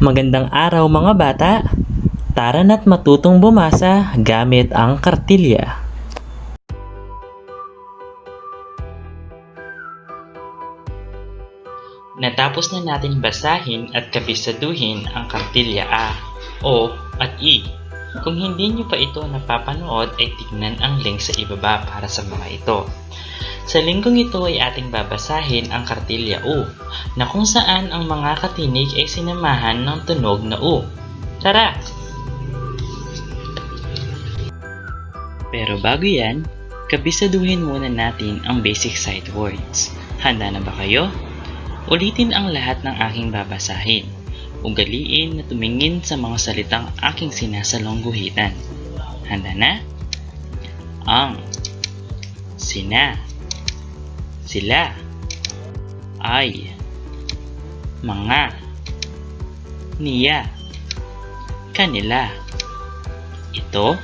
Magandang araw mga bata! Tara na't matutong bumasa gamit ang kartilya. Natapos na natin basahin at kabisaduhin ang kartilya A, O at E. Kung hindi nyo pa ito napapanood ay tignan ang link sa ibaba para sa mga ito. Sa linggong ito ay ating babasahin ang kartilya U na kung saan ang mga katinig ay sinamahan ng tunog na U. Tara! Pero bago yan, kabisaduhin muna natin ang basic sight words. Handa na ba kayo? Ulitin ang lahat ng aking babasahin. Ugaliin na tumingin sa mga salitang aking sinasalongguhitan. Handa na? Ang. Sina. Sila. Ay. Mga. Niya. Kanila. Ito.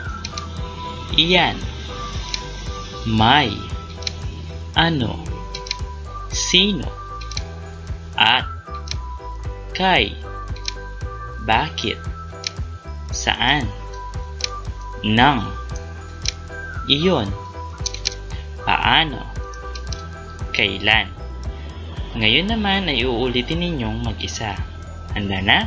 Iyan. May. Ano. Sino At Kay Bakit? Saan? Nang Iyon? Paano? Kailan? Ngayon naman ay uulitin ninyong mag-isa. Handa na?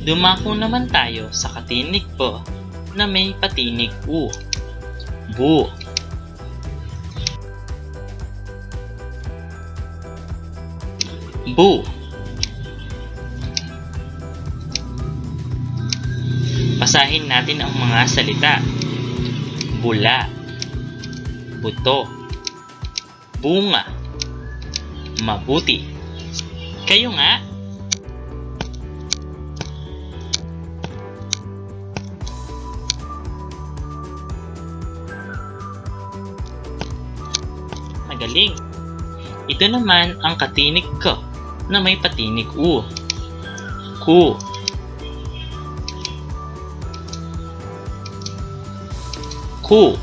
Dumako naman tayo sa katinig po na may patinig U. Bu. Bu. Basahin natin ang mga salita. Bula. Buto. Bunga. Mabuti. Kayo nga. Magaling. Ito naman ang katinig ko na may patinig U. Ku. Ku.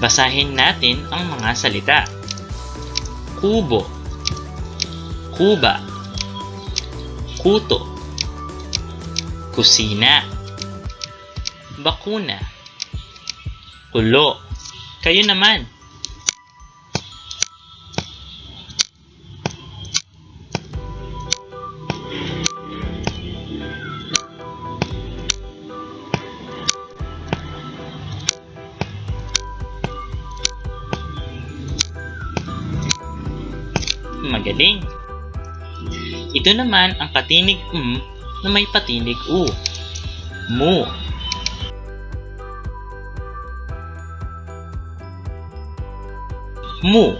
Basahin natin ang mga salita. Kubo. Kuba. Kuto. Kusina. Bakuna. Ulo. Kayo naman. Magaling. Ito naman ang patinig M na may patinig U. Mu. Mu.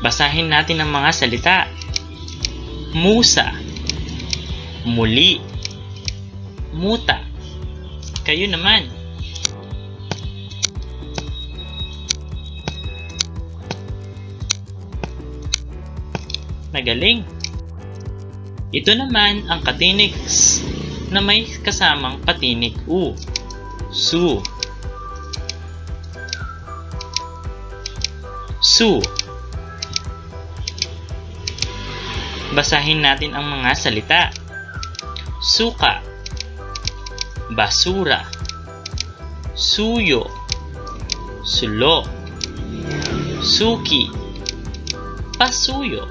Basahin natin ang mga salita. Musa. Muli. Muta. Kayo naman. Nagaling. Ito naman ang katinig na may kasamang patinig U. Su. Su. Basahin natin ang mga salita. Suka. Basura. Suyo. Sulo. Suki. Pasuyo.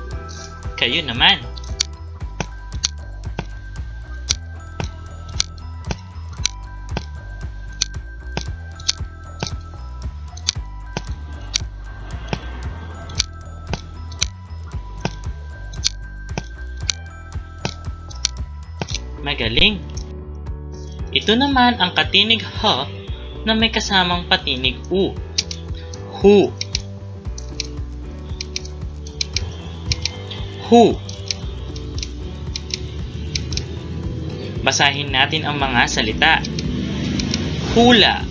Kayo naman. Magaling. Ito naman ang katinig H na may kasamang patinig U. Hu. Hu. Basahin natin ang mga salita. Hula.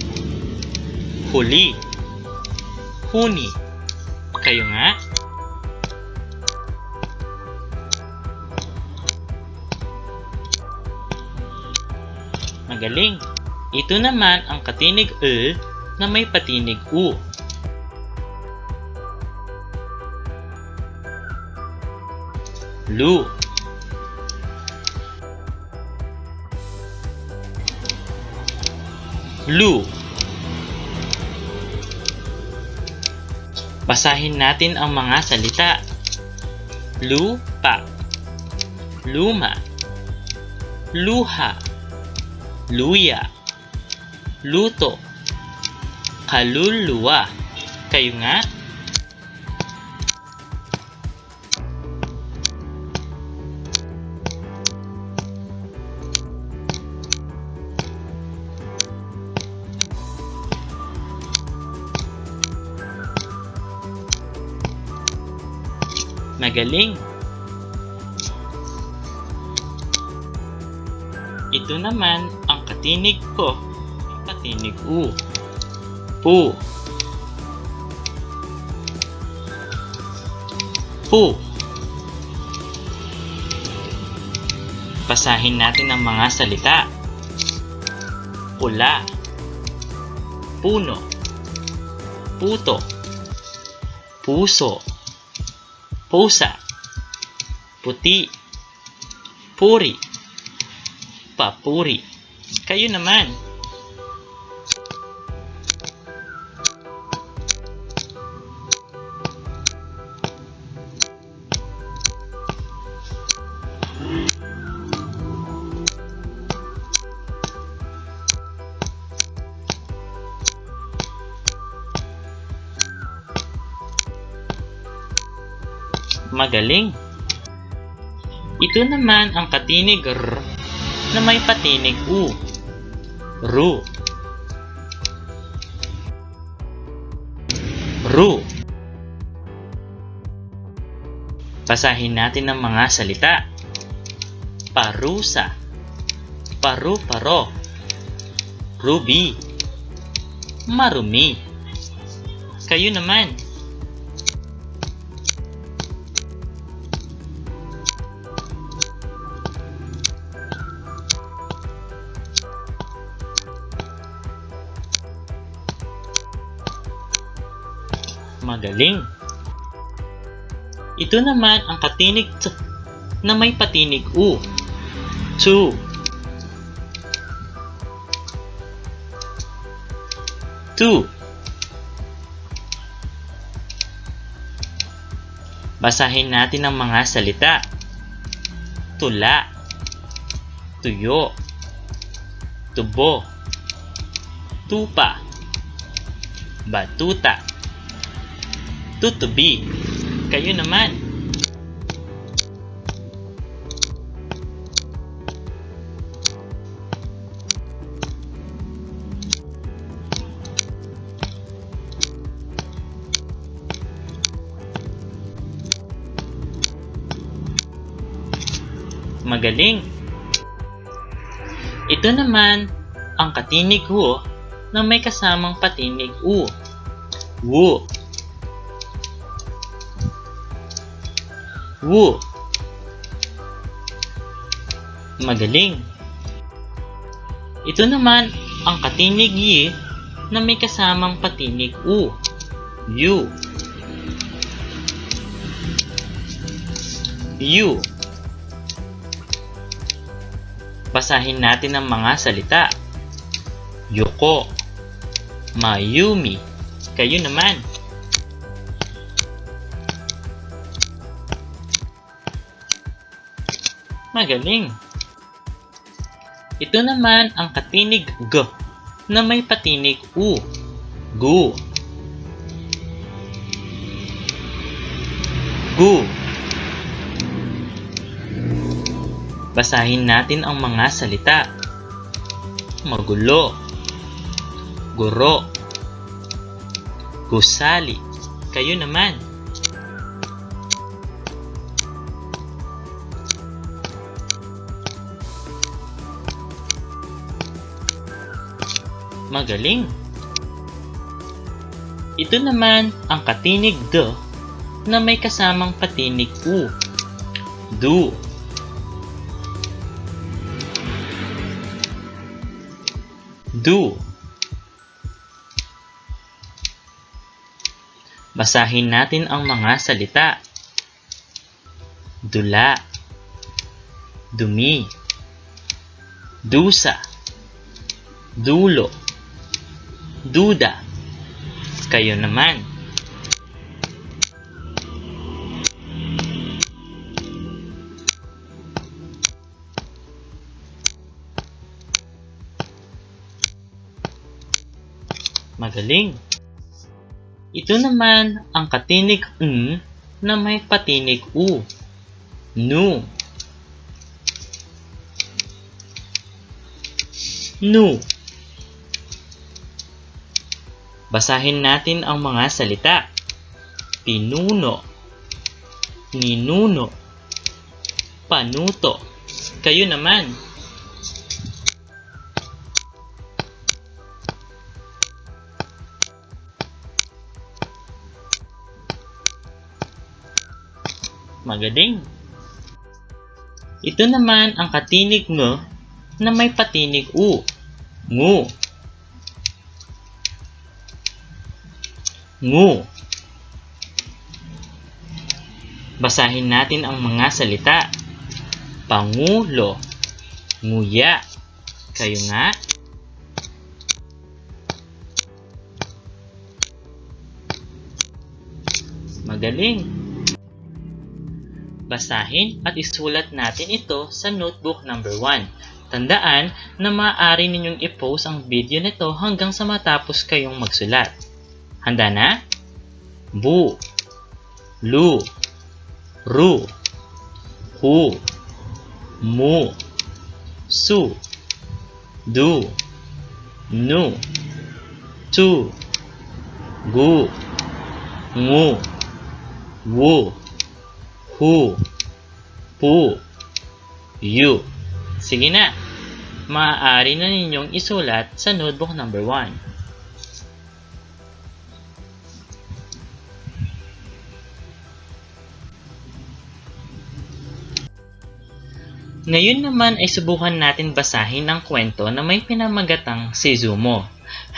Huli. Huni. Kayo nga? Magaling. Ito naman ang katinig E na may patinig U. Lu. Lu. Basahin natin ang mga salita. Lupa. Luma. Luha. Luya. Luto. Kaluluwa. Kayo nga? Magaling! Ito naman ang katinig ko. Katinig U. Pu. Pu. Basahin natin ang mga salita. Pula. Puno. Puto. Puso. Pusa. Puti. Puri. Papuri. Kayo naman. Magaling. Ito naman ang katinig R na may patinig U. Ru. Ru. Basahin natin ang mga salita. Parusa. Paru-paro. Ruby. Marumi. Kayo naman. Magaling. Ito naman ang katinig T na may patinig U. Two. Two. Basahin natin ang mga salita. Tula. Tuyo. Tubo. Tupa. Batuta. Tutubi. Kayo naman. Magaling. Ito naman ang katinig Hu na may kasamang patinig U. Wu. Woo! Magaling! Ito naman ang katinig Y na may kasamang patinig U. U. U. Basahin natin ang mga salita. Yuko. Mayumi. Kayo naman. Magaling. Ito naman ang katinig G na may patinig U. Gu. Gu. Basahin natin ang mga salita. Magulo. Guro. Gusali. Kayo naman. Magaling. Ito naman ang katinig D na may kasamang patinig U. Du. Du. Basahin natin ang mga salita. Dula. Dumi. Dusa. Dulo. Duda. Kayo naman. Magaling. Ito naman ang katinig N na may patinig U. Nu. Nu. Basahin natin ang mga salita. Pinuno. Ninuno. Panuto. Kayo naman. Magaling. Ito naman ang katinig ng na may patinig u. Ngu. Ngu. Basahin natin ang mga salita. Pangulo. Nguya. Kayo nga. Magaling. Basahin at isulat natin ito sa notebook number 1. Tandaan na maaari ninyong i-post ang video nito hanggang sa matapos kayong magsulat. Handa na? Bu, lu, ru, hu, mu, su, du, nu, tu, gu, ngu, wu, hu, pu, yu. Sige na, maaari na ninyong isulat sa notebook number 1. Ngayon naman ay subukan natin basahin ang kwento na may pinamagatang si Zumo.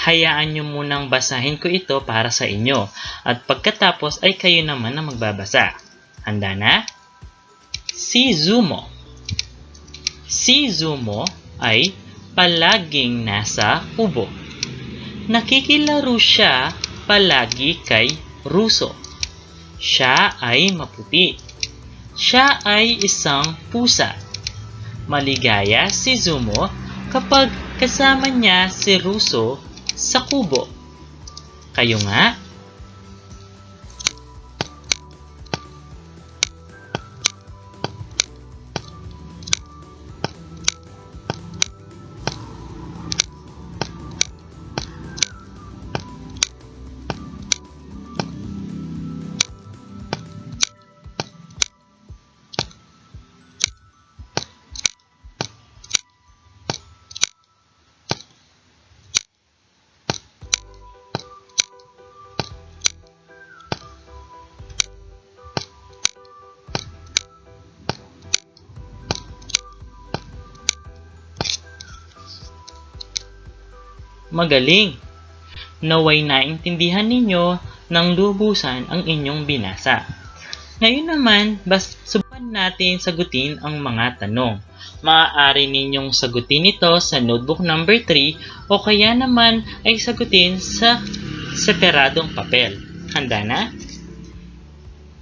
Hayaan nyo munang basahin ko ito para sa inyo at pagkatapos ay kayo naman ang magbabasa. Handa na? Si Zumo Si Zumo ay palaging nasa kubo. Nakikilaro siya palagi kay Ruso. Siya ay maputi. Siya ay isang pusa. Maligaya si Zumo kapag kasama niya si Ruso sa kubo. Kayo nga? Magaling! Naway naintindihan ninyo ng lubusan ang inyong binasa. Ngayon naman, bas sub- Subukan natin sagutin ang mga tanong. Maaari ninyong sagutin ito sa notebook number 3 o kaya naman ay sagutin sa separadong papel. Handa na?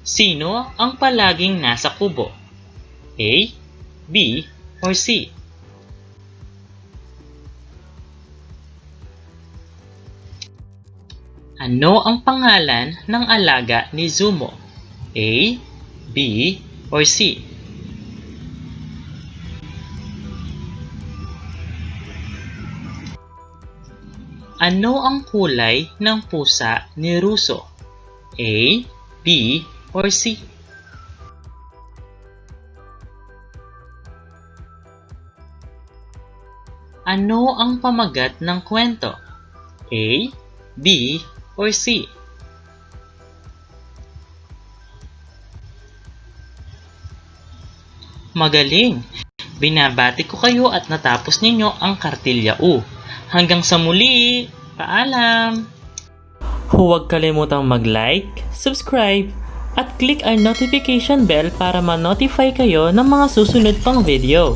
Sino ang palaging nasa kubo? A, B, or C? Ano ang pangalan ng alaga ni Zumo? A, B, or C? Ano ang kulay ng pusa ni Russo? A, B, or C? Ano ang pamagat ng kwento? A, B, or C? Magaling! Binabati ko kayo at natapos ninyo ang Kartilya U. Hanggang sa muli! Paalam! Huwag kalimutang mag-like, subscribe, at click ang notification bell para ma-notify kayo ng mga susunod pang video.